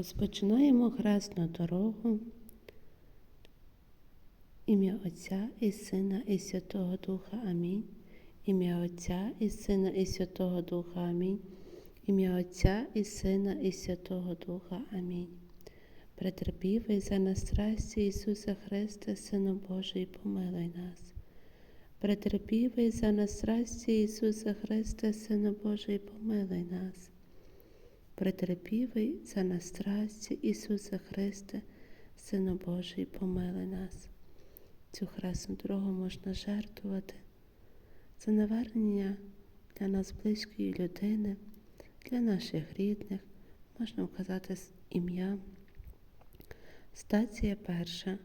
Розпочинаємо хресну дорогу. Ім'я Отця і Сина і Святого Духа Амінь. Ім'я Отця і Сина і Святого Духа Амінь. Ім'я Отця і Сина і Святого Духа Амінь. Претерпівий за нас страсті Ісуса Христа, Сину Божий, помилуй нас. Претерпівий за нас страсті Ісуса Христа, Сину Божий, помилуй нас. Претерпівий за нас страсті Ісуса Христа, Сину Божий, помилуй нас. Цю хресну дорогу можна жертвувати за навернення для нас близької людини, для наших рідних, можна вказати ім'я. Стація перша.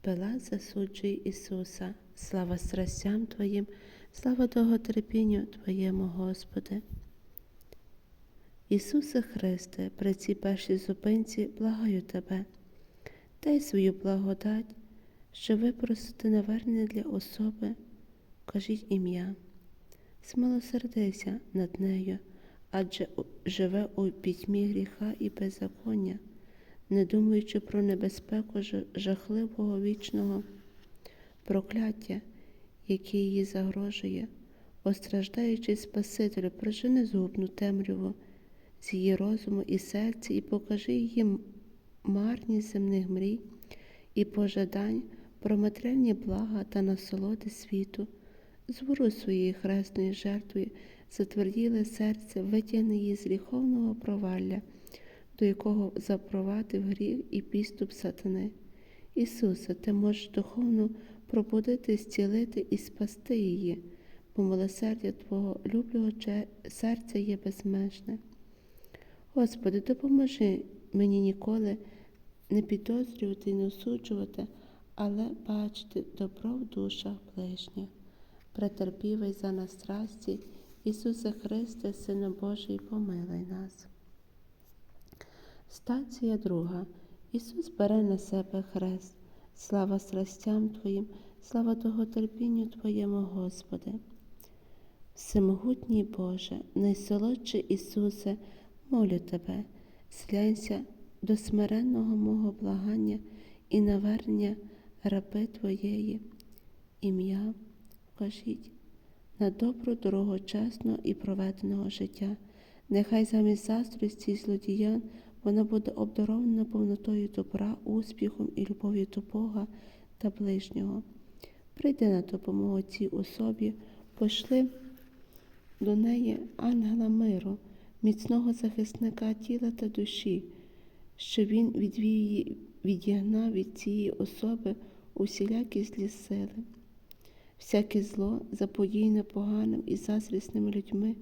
Пилат засуджує Ісуса, слава страстям Твоїм, слава довготерпінню Твоєму, Господи. Ісусе Христе, при цій першій зупинці благаю Тебе, дай свою благодать, що випросити навернення для особи, кажіть ім'я, смилосердися над нею, адже живе у пітьмі гріха і беззаконня, не думаючи про небезпеку жахливого вічного прокляття, яке її загрожує, остраждаючи Спасителю, прожени згубну темряву з її розуму і серця, і покажи її марність земних мрій і пожадань про матеріальні блага та насолоди світу, звору своєю хресною жертвою, затверділе серце, витягни її з гріховного провалля, до якого запровадив гріх і підступ сатани. Ісусе, ти можеш духовно пробудити, зцілити і спасти її, бо милосердя Твого люблього серця є безмежне. Господи, допоможи мені ніколи не підозрювати і не осуджувати, але бачити добро в душах ближніх. Претерпівий за нас страсті, Ісусе Христе, Сина Божий, помилуй нас. Стація друга. Ісус бере на себе хрест, слава страстям Твоїм, слава довготерпінню Твоєму, Господи. Всемогутній Боже, найсолодший Ісусе, молю Тебе, зглянься до смиренного мого благання і навернення раби Твоєї, ім'я вкажіть на добру дорогу чесного і проведеного життя. Нехай замість застрості злодіян вона буде обдарована повнотою добра, успіхом і любов'ю до Бога та ближнього. Прийди на допомогу цій особі, пошли до неї ангела миру, міцного захисника тіла та душі, що він відвів відігнав від цієї особи усілякі злі сили, всяке зло, заподійне поганим і зазрісними людьми,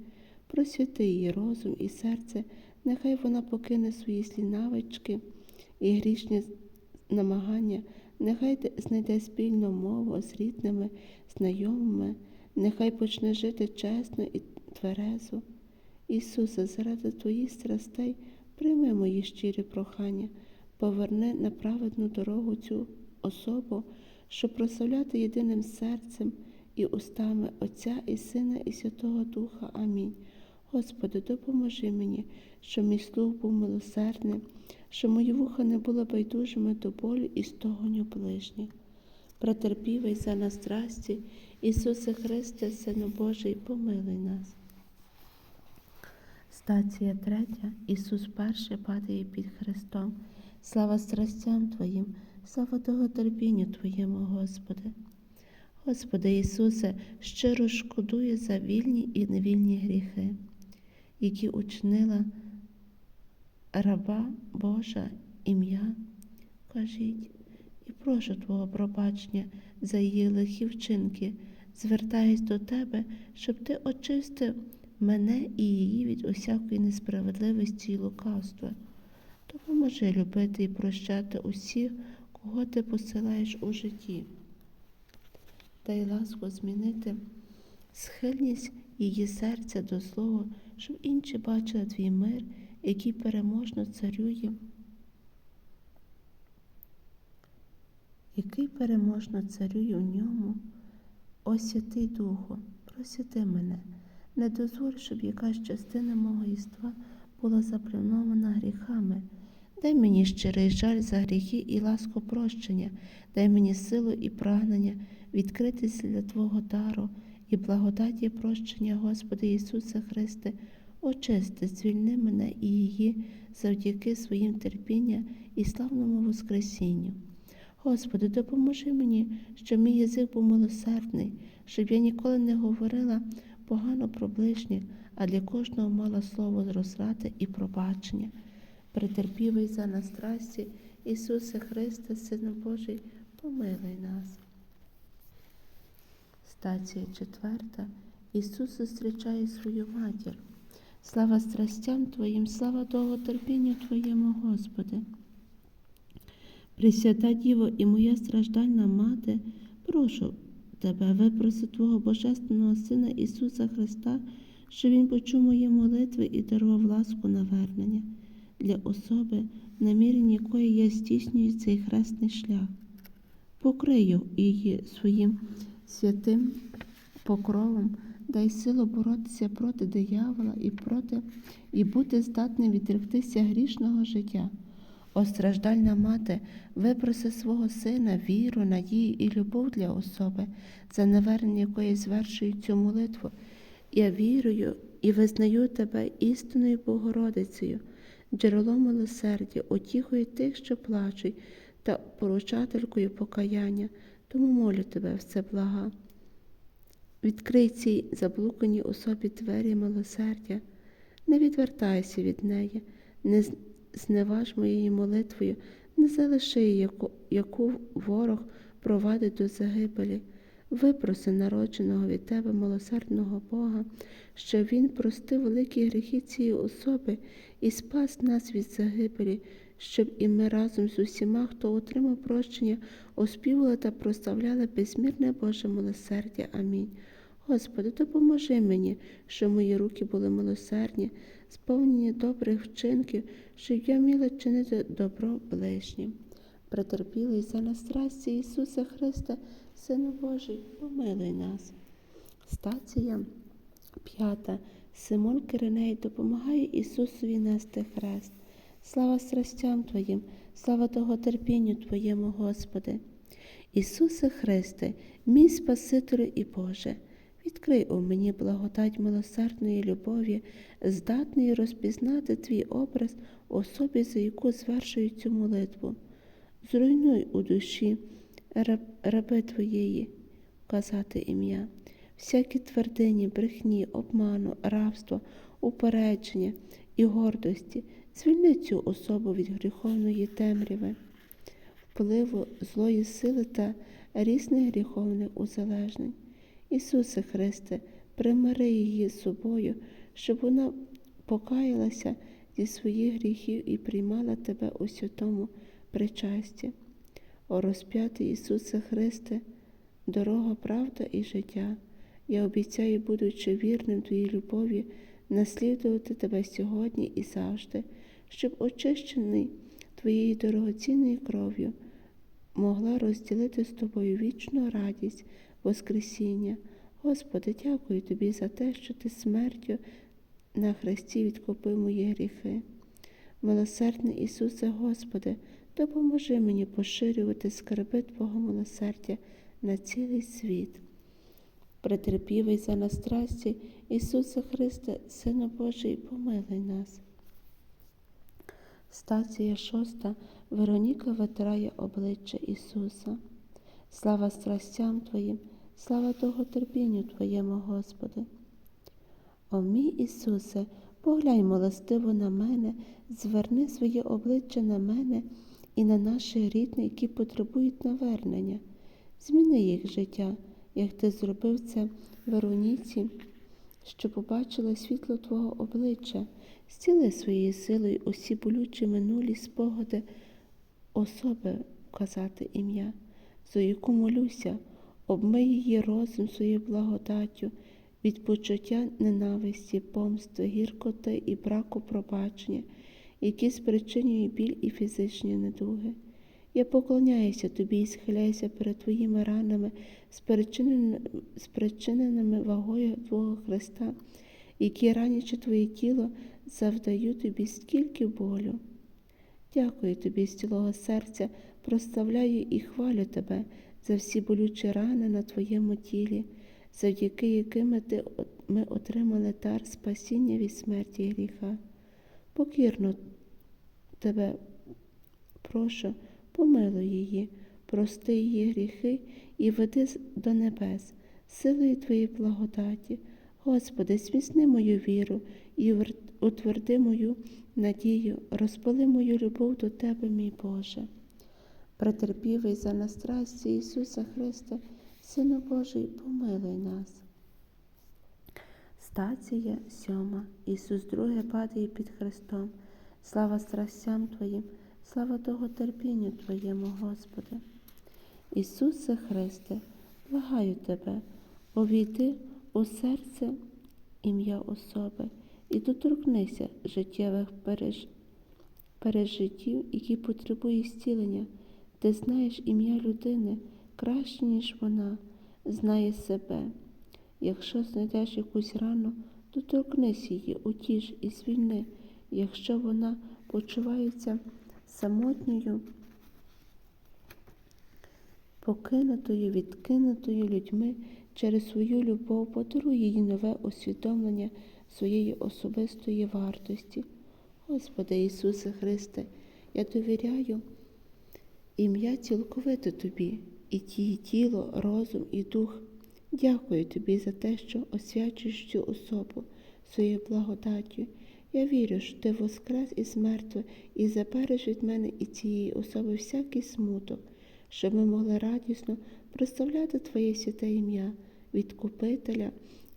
просвяти її розум і серце, нехай вона покине свої злі навички і грішні намагання, нехай знайде спільну мову з рідними, знайомими, нехай почне жити чесно і тверезо. Ісусе, заради Твоїх страстей прийми мої щирі прохання, поверни на праведну дорогу цю особу, щоб прославляти єдиним серцем і устами Отця і Сина, і Святого Духа. Амінь. Господи, допоможи мені, щоб мій слух був милосердним, щоб мої вуха не були байдужими до болю і стогоню ближніх. Претерпівий за нас страсті, Ісусе Христе, Сину Божий, помилуй нас. Стація третя. Ісус перший падає під Христом. Слава страстям Твоїм, слава довготерпінню Твоєму, Господи. Господи Ісусе, щиро шкодує за вільні і невільні гріхи, які учинила раба Божа ім'я, кажіть, і прошу Твого пробачення за її лихі вчинки, звертаюсь до Тебе, щоб Ти очистив мене і її від усякої несправедливості і лукавства. Допоможи любити і прощати усіх, кого ти посилаєш у житті. Дай ласку змінити схильність її серця до слова, щоб інші бачили твій мир, який переможно царює, який переможно царює у ньому, О Святий Духу, просвяти мене, не дозволь, щоб якась частина мого єства була заплямована гріхами. Дай мені щирий жаль за гріхи і ласку прощення, дай мені силу і прагнення відкритися для Твого дару і благодаті прощення, Господи Ісусе Христе, очисти, звільни мене і її завдяки своїм терпіння і славному Воскресінню. Господи, допоможи мені, щоб мій язик був милосердний, щоб я ніколи не говорила погано про ближніх, а для кожного мала слово розрати і пробачення. Претерпівий за нас страсті, Ісусе Христе, Сину Божий, помилуй нас. Стація четверта. Ісус зустрічає свою матір. Слава страстям Твоїм, слава довготерпінню Твоєму, Господи. Пресвята Діво і моя страждальна мати, прошу Тебе, випроси Твого Божественного Сина Ісуса Христа, що Він почув мої молитви і дарував ласку навернення для особи, намірень якої я здійснюю цей хресний шлях. Покрию її своїм святим покровом, дай силу боротися проти диявола і проти і бути здатним відректися грішного життя. О страждальна мати, випроси свого сина, віру, надію і любов для особи, за навернення якої звершую цю молитву. Я вірую і визнаю тебе істинною Богородицею, джерелом милосердя, утіхою тих, що плачуть, та поручателькою покаяння, тому молю тебе все блага. Відкрий цій заблуканій особі двері милосердя, не відвертайся від неї, не зневаж моєю молитвою, не залиши яку, яку ворог провадить до загибелі. Випроси народженого від тебе милосердного Бога, щоб Він простив великі гріхи цієї особи і спас нас від загибелі, щоб і ми разом з усіма, хто отримав прощення, оспівали та прославляли безмірне Боже милосердя. Амінь. Господи, допоможи мені, щоб мої руки були милосердні, сповнені добрих вчинків, щоб я вміла чинити добро ближнім. Претерпілий за нас страсті Ісуса Христа, Сину Божий, помилуй нас. Стація п'ята. Симон Кириней допомагає Ісусові нести хрест. Слава страстям Твоїм, слава довготерпінню Твоєму, Господи. Ісусе Христе, мій Спасителю і Боже, відкрий у мені благодать милосердної любові, здатної розпізнати Твій образ особі, за яку звершую цю молитву. Зруйнуй у душі раб, раби Твоєї, казати ім'я, всякі твердині, брехні, обману, рабства, упередження і гордості, звільни цю особу від гріховної темряви впливу злої сили та різних гріховних узалежнень. Ісусе Христе, примири її з собою, щоб вона покаялася зі своїх гріхів і приймала Тебе у святому причасті. О розп'ятий Ісусе Христе, дорога, правда і життя. Я обіцяю, будучи вірним Твоїй любові, наслідувати Тебе сьогодні і завжди, щоб очищений Твоєю дорогоцінною кров'ю могла розділити з тобою вічну радість Воскресіння. Господи, дякую Тобі за те, що Ти смертю на хресті відкупив мої гріхи. Милосердний Ісусе Господи, допоможи мені поширювати скарби Твого милосердя на цілий світ. Претерпівий за нас страсті, Ісусе Христе, Сину Божий, помилуй нас. Стація шоста. Вероніка витирає обличчя Ісуса. Слава страстям Твоїм, слава довготерпінню Твоєму, Господи. О мій Ісусе, поглянь милостиво на мене, зверни своє обличчя на мене і на наші рідні, які потребують навернення. Зміни їх життя, як ти зробив це Вероніці, що побачила світло Твого обличчя, зціли своєю силою усі болючі минулі спогади особи вказати ім'я, за яку молюся, обмий її розум своєю благодаттю від почуття ненависті, помсти, гіркоти і браку пробачення, які спричинюють біль і фізичні недуги. Я поклоняюся тобі і схиляюся перед твоїми ранами, спричиненими, вагою Твого Христа, які ранячи Твоє тіло, завдаю тобі стільки болю. Дякую тобі з цілого серця, прославляю і хвалю тебе за всі болючі рани на твоєму тілі, завдяки якими ти, ми отримали дар спасіння від смерті і гріха. Покірно тебе прошу, помилуй її, прости її гріхи і веди до небес, силою Твоєї благодаті. Господи, зміцни мою віру і утверди мою надію, розпали мою любов до Тебе, мій Боже. Претерпівий за нас страсті Ісуса Христа, Сину Божий, помилуй нас. Стація сьома. Ісус друге падає під Христом. Слава страстям Твоїм, слава того терпінню Твоєму, Господи. Ісусе Христе, благаю Тебе, увійди у серце ім'я особи і доторкнися життєвих переж... пережиттів, які потребують зцілення. Ти знаєш ім'я людини краще, ніж вона знає себе. Якщо знайдеш якусь рану, доторкнись її, утіш і звільни. Якщо вона почувається самотньою, покинутою, відкинутою людьми через свою любов, подаруй їй нове усвідомлення своєї особистої вартості. Господи Ісусе Христе, я довіряю ім'я цілковито Тобі, і ті тіло, розум і дух. Дякую Тобі за те, що освячуєш цю особу своєю благодаттю. Я вірю, що Ти воскрес із мертвих і забереш від мене і цієї особи всякий смуток, щоб ми могли радісно прославляти Твоє святе ім'я, відкупителя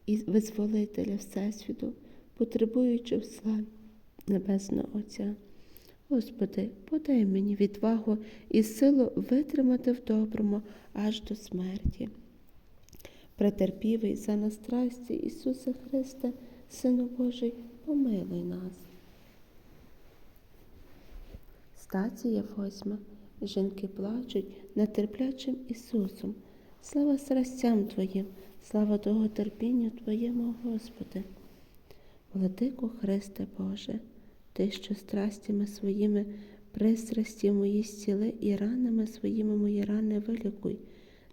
і визволителя Всесвіту, потребуючи в славі Небесного Отця. Господи, подай мені відвагу і силу витримати в доброму аж до смерті. Претерпівий за нас страсті Ісуса Христа, Сину Божий, помилуй нас. Стація восьма. Жінки плачуть над терплячим Ісусом. Слава страстям Твоїм, слава того терпінню Твоєму, Господи. Владико Христе Боже, Ти, що страстями своїми пристрасті мої зціли і ранами своїми мої рани вилікуй.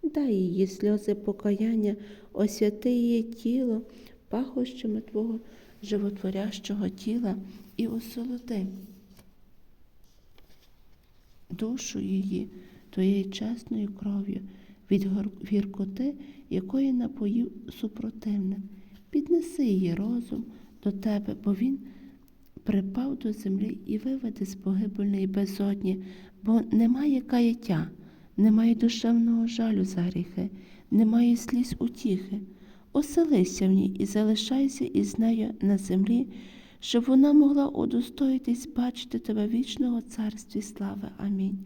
Дай її сльози покаяння, освяти її тіло пахощами Твого животворящого тіла і осолоди душу її Твоєю чесною кров'ю від гіркоти, якої напоїв супротивник. Піднеси її розум до Тебе, бо він припав до землі і виведе з погибельної безодні, бо немає каяття, немає душевного жалю за гріхи, немає сліз утіхи. Оселися в ній і залишайся із нею на землі, щоб вона могла удостоїтись бачити тебе вічного царстві слави. Амінь.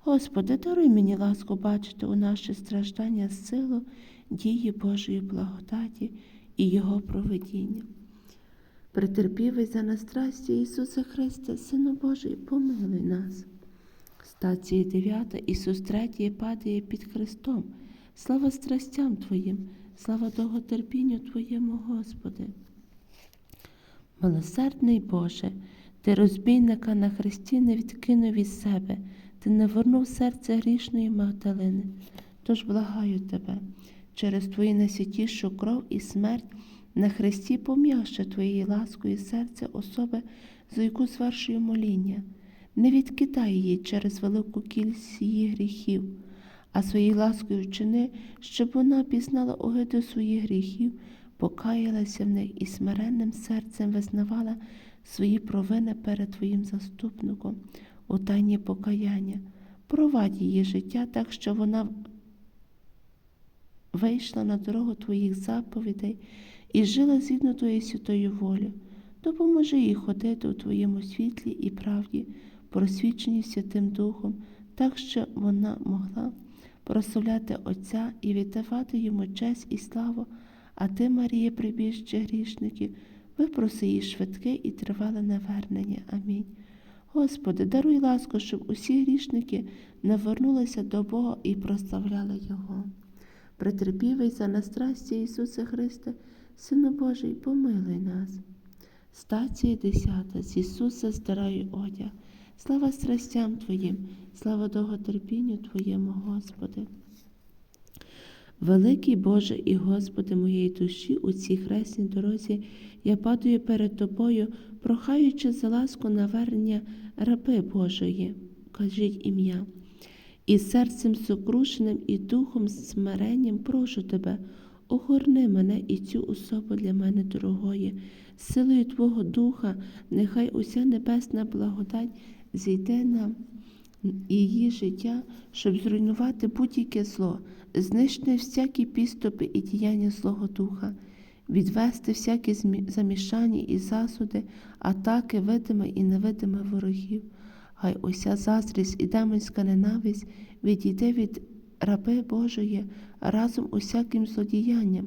Господи, даруй мені ласку бачити у наші страждання силу дії Божої благодаті і Його проведіння. Претерпівий за нас страсті Ісуса Христа, Сину Божий, помилуй нас. Стація 9. Ісус третій падає під Христом. Слава страстям Твоїм, слава довготерпінню Твоєму, Господи. Милосердний Боже, Ти розбійника на хресті не відкинув від себе, Ти не вернув серце грішної Магдалини. Тож благаю Тебе, через Твою найсвятішу кров і смерть на хресті пом'яще Твоєю ласкою серце особи, за яку звершую моління. Не відкидай її через велику кількість її гріхів, а своєю ласкою вчини, щоб вона пізнала огиду своїх гріхів, покаялася в них і смиренним серцем визнавала свої провини перед Твоїм заступником у тайні покаяння. Провадь її життя так, що вона вийшла на дорогу Твоїх заповідей і жила згідно Твоєю святою волі. Допоможи їй ходити у Твоєму світлі і правді, просвіченій Святим Духом, так, що вона могла прославляти Отця і віддавати йому честь і славу, а ти, Марія, прибіжче грішників, випроси їй швидке і тривале навернення. Амінь. Господи, даруй ласку, щоб усі грішники навернулися до Бога і прославляли Його. Претерпівий за нас страсті Ісуса Христа, Сину Божий, помилуй нас. Стація 10. З Ісуса здираю одяг. Слава страстям Твоїм, слава довготерпінню Твоєму, Господи. Великий Боже і Господи моєї душі, у цій хресній дорозі я падаю перед Тобою, прохаючи за ласку навернення раби Божої, кажіть ім'я. І серцем сокрушеним, і духом смиренням прошу Тебе, огорни мене і цю особу для мене дорогої, силою Твого Духа, нехай уся небесна благодать зійде на її життя, щоб зруйнувати будь-яке зло, знищити всякі підступи і діяння Злого Духа, відвести всякі замішання і засуди, атаки видиме і невидиме ворогів. Хай уся заздрість і демонська ненависть відійде від раби Божої разом усяким злодіянням.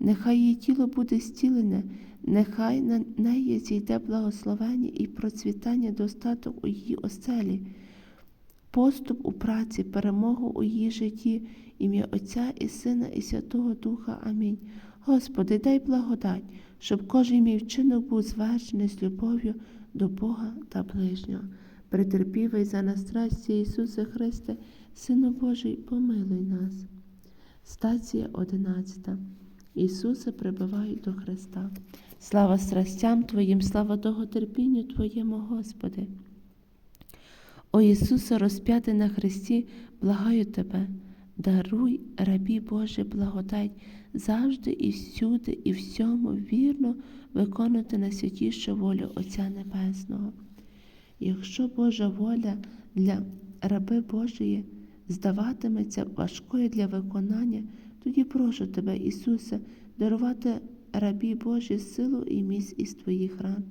Нехай її тіло буде зцілене, нехай на неї зійде благословення і процвітання достаток у її оселі поступ у праці, перемогу у її житті, ім'я Отця і Сина, і Святого Духа. Амінь. Господи, дай благодать, щоб кожен мій вчинок був звершений з любов'ю до Бога та ближнього. Претерпівай за нас страсті Ісусе Христе, Сину Божий, помилуй нас. Стація 11. Ісусе, прибивай до Христа. Слава страстям Твоїм, слава довготерпінню Твоєму, Господи. О Ісусе, розп'ятий на Христі, благаю Тебе, даруй рабі Божий благодать завжди і всюди, і всьому вірно виконувати найсвятішу волю Отця Небесного. Якщо Божа воля для раби Божої здаватиметься важкою для виконання, тоді прошу Тебе, Ісусе, дарувати рабі Божій силу і міць із Твоїх ран,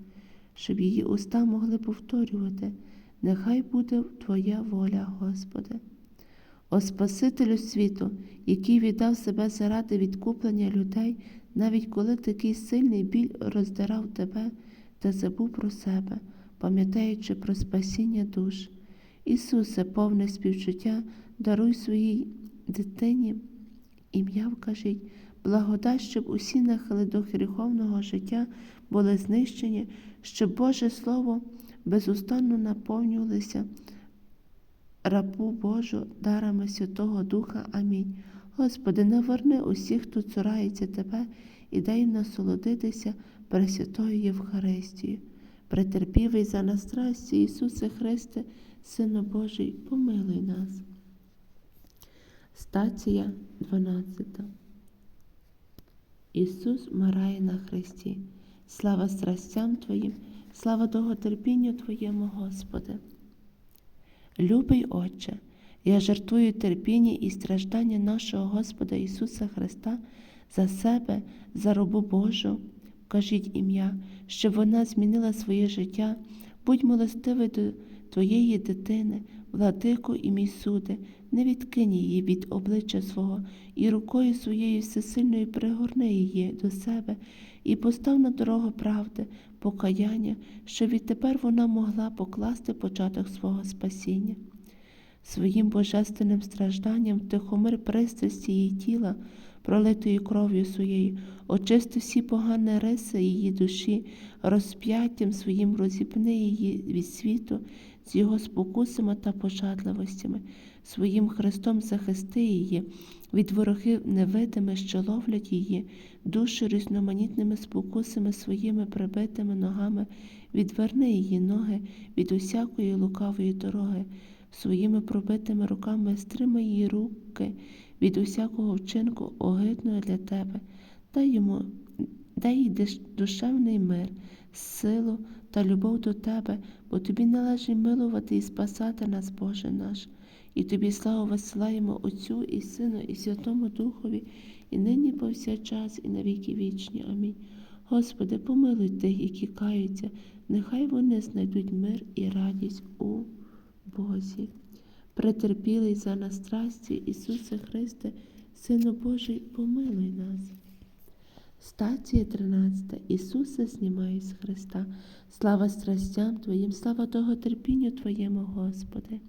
щоб її уста могли повторювати. Нехай буде Твоя воля, Господи. О Спасителю світу, який віддав себе заради відкуплення людей, навіть коли такий сильний біль роздирав тебе та забув про себе, пам'ятаючи про спасіння душ. Ісусе, повне співчуття, даруй своїй дитині ім'я вкажіть, благодать, щоб усі нахили до гріховного життя були знищені, щоб Боже Слово безустанно наповнювалися рабу Божу дарами Святого Духа. Амінь. Господи, наверни усіх, хто цурається Тебе, і дай насолодитися Пресвятою Євхаристією. Претерпівий за нас страсті, Ісусе Христе, Сину Божий, помилуй нас. Стація 12. Ісус марає на Христі. Слава страстям Твоїм, слава довготерпінню Твоєму, Господи. Любий Отче, я жертвую терпіння і страждання нашого Господа Ісуса Христа за себе, за робу Божу. Кажіть ім'я, щоб вона змінила своє життя. Будь милостивий до Твоєї дитини, владику і мій суди, не відкинь її від обличчя свого, і рукою своєю всесильною пригорни її до себе і постав на дорогу правди, покаяння, щоб відтепер вона могла покласти початок свого спасіння. Своїм божественним стражданням втихомир пристрасті її тіла, пролитою кров'ю своєю, очисти всі погані риси її душі, розп'яттям своїм розіпни її від світу з його спокусами та пожадливостями, своїм Христом захисти її від ворогів невидими, що ловлять її, душу різноманітними спокусами своїми прибитими ногами, відверни її ноги від усякої лукавої дороги, своїми пробитими руками стримай її руки від усякого вчинку огидного для тебе, дай йому, дай їй душевний мир, силу та любов до тебе, бо тобі належить милувати і спасати нас, Боже наш. І тобі славу висилаємо Отцю і Сину, і Святому Духові, і нині повсякчас, і на віки вічні. Амінь. Господи, помилуй тих, які каються, нехай вони знайдуть мир і радість у Бозі. Претерпілий за нас страсті, Ісусе Христе, Сину Божий, помилуй нас. Стація 13. Ісусе, знімай з Христа. Слава страстям Твоїм, слава довготерпінню Твоєму, Господи.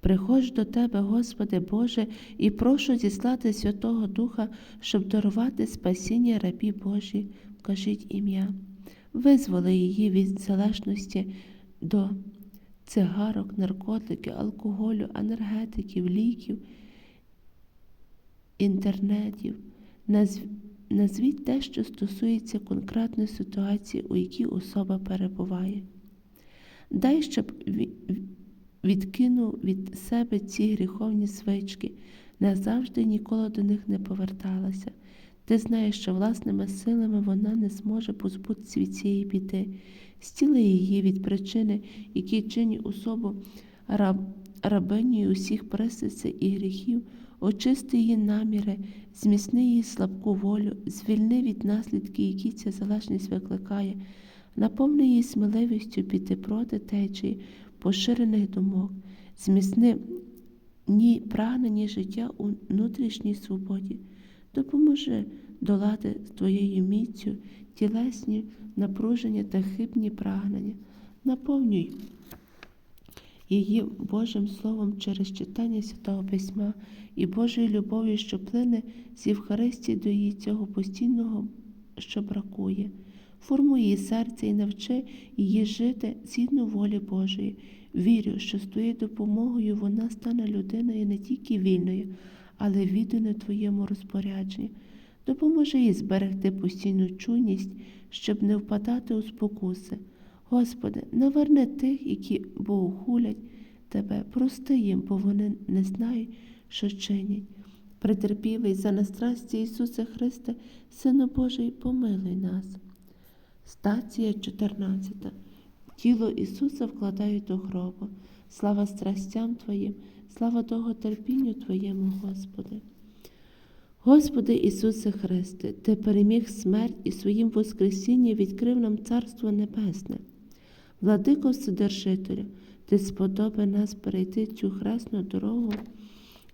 Приходжу до Тебе, Господи Боже, і прошу зіслати Святого Духа, щоб дарувати спасіння рабі Божі. Кажіть ім'я. визволи її від залежності до цигарок, наркотиків, алкоголю, енергетиків, ліків, інтернетів. Назв... Назвіть те, що стосується конкретної ситуації, у якій особа перебуває. Дай, щоб відкинув від себе ці гріховні звички, назавжди ніколи до них не поверталася. Ти знаєш, що власними силами вона не зможе позбутися від цієї біди. Стіли її від причини, які чинять особу раб, рабинею усіх пристрастей і гріхів, очисти її наміри, зміцни її слабку волю, звільни від наслідків, які ця залежність викликає, наповни її сміливістю піти проти течії поширених думок, зміцни ні прагнені життя у внутрішній свободі. Допоможи долати твоєю міцю тілесні напруження та хибні прагнення. Наповнюй її Божим Словом через читання Святого Письма і Божою любов'ю, що плине з Євхаристії до її цього постійного, що бракує. Формуй її серце і навчи її жити згідно волі Божої. Вірю, що з твоєю допомогою вона стане людиною не тільки вільною, але відданою твоєму розпорядженню. Допоможи їй зберегти постійну чуйність, щоб не впадати у спокуси. Господи, наверни тих, які богохулять Тебе, прости їм, бо вони не знають, що чинять. Претерпівий за настрасті Ісуса Христа, Сину Божий, помилуй нас. Стація 14. Тіло Ісуса вкладають до гробу. Слава страстям Твоїм, слава довготерпінню Твоєму, Господи. Господи Ісусе Христе, Ти переміг смерть і своїм Воскресінням відкрив нам Царство Небесне. Владико Вседержителю, Ти сподоби нас перейти цю хресну дорогу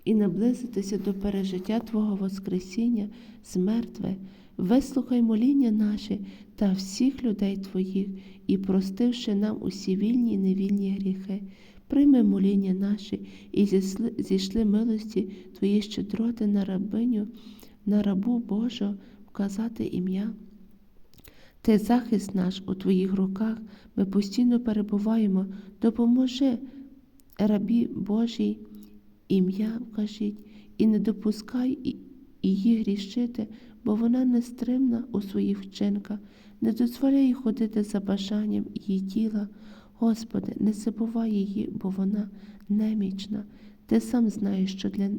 і наблизитися до пережиття Твого Воскресіння з мертве. Вислухай моління наші та всіх людей Твоїх, і простивши нам усі вільні і невільні гріхи, прийми моління наші і зісли, зійшли милості Твої щедроти на рабиню, на рабу Божого вказати ім'я. Ти захист наш у Твоїх руках, ми постійно перебуваємо, допоможи рабі Божій, ім'я вкажіть, і не допускай її грішити, бо вона нестримна у своїх вчинках, не дозволяй ходити за бажанням її тіла. Господи, не забувай її, бо вона немічна. Ти сам знаєш, що для,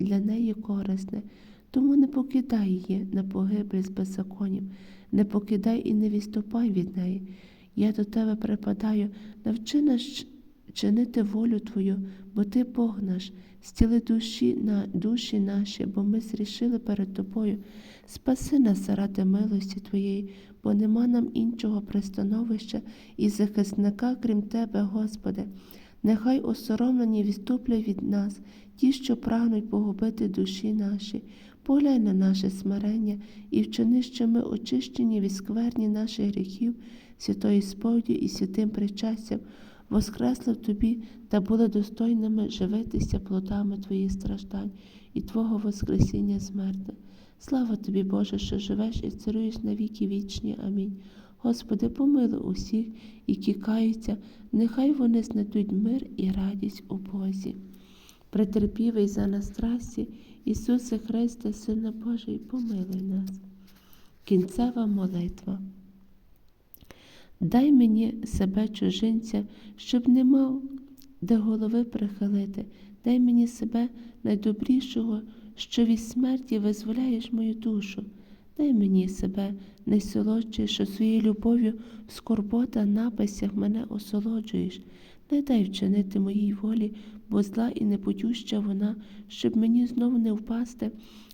для неї корисне, тому не покидай її на погибель з беззаконням, не покидай і не відступай від неї. Я до тебе припадаю, навчи нас чинити волю Твою, бо Ти Бог наш, стіли душі на душі наші, бо ми зрішили перед Тобою. Спаси нас заради милості Твоєї, бо нема нам іншого пристановища і захисника, крім Тебе, Господи. Нехай осоромлені відступлять від нас, ті, що прагнуть погубити душі наші. Поглянь на наше смирення і вчини, що ми очищені від скверні наших гріхів, святої сповіді і святим причастям, воскресли в Тобі та були достойними живитися плодами Твоїх страждань і Твого Воскресіння смерти. Слава Тобі, Боже, що живеш і царуєш на віки вічні. Амінь. Господи, помилуй усіх, які каються, нехай вони знайдуть мир і радість у Бозі. Претерпівий за нас страсті, Ісусе Христе, Сина Божий, помилуй нас. Кінцева молитва. Дай мені себе чужинця, щоб не мав де голови прихилити. Дай мені себе найдобрішого, що від смерті визволяєш мою душу. Дай мені себе найсолодше, що своєю любов'ю в скорбота написях мене осолоджуєш. Не дай вчинити моїй волі, бо зла і непотюща вона, щоб мені знову не впасти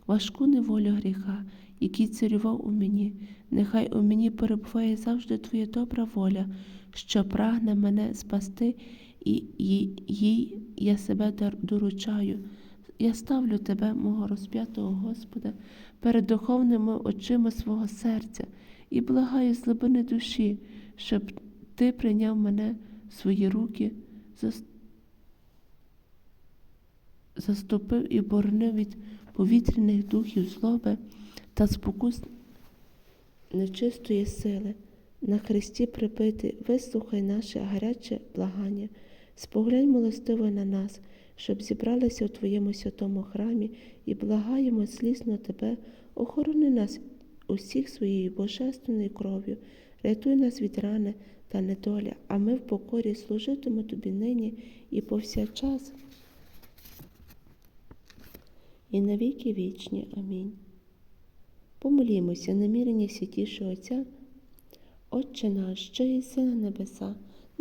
важку неволю гріха, який царював у мені. Нехай у мені перебуває завжди Твоя добра воля, що прагне мене спасти, і їй- їй я себе доручаю. Я ставлю тебе, мого розп'ятого Господа, перед духовними очима свого серця і благаю з глибини душі, щоб ти прийняв мене в свої руки, заступив і боронив від повітряних духів злоби та спокус нечистої сили. на хресті припити, вислухай наше гаряче благання, споглянь милостиво на нас, щоб зібралися у Твоєму святому храмі і благаємо слізно Тебе, охорони нас усіх своєю божественною кров'ю, рятуй нас від рани та недоля, а ми в покорі служитимемо Тобі нині і повсякчас, і навіки вічні. Амінь. Помолімося намірення святішого Отця, Отче наш, що єси на небеса,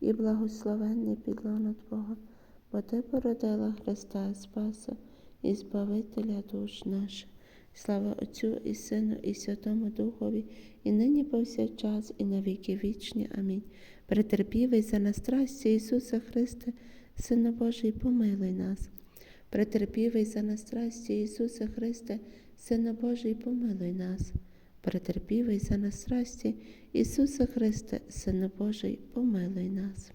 і благословенний підлона Твого, бо ти породила Христа Спаса і Збавителя душ наших. Слава Отцю і Сину, і Святому Духові, і нині повсякчас, і на віки вічні. Амінь. Претерпівий за нас страсті Ісуса Христе, Сина Божий, помилуй нас. Претерпівий за нас страсті Ісуса Христе, Сина Божий, помилуй нас. Претерпівий за нас страсті Ісуса Христе, Сина Божий, помилуй нас.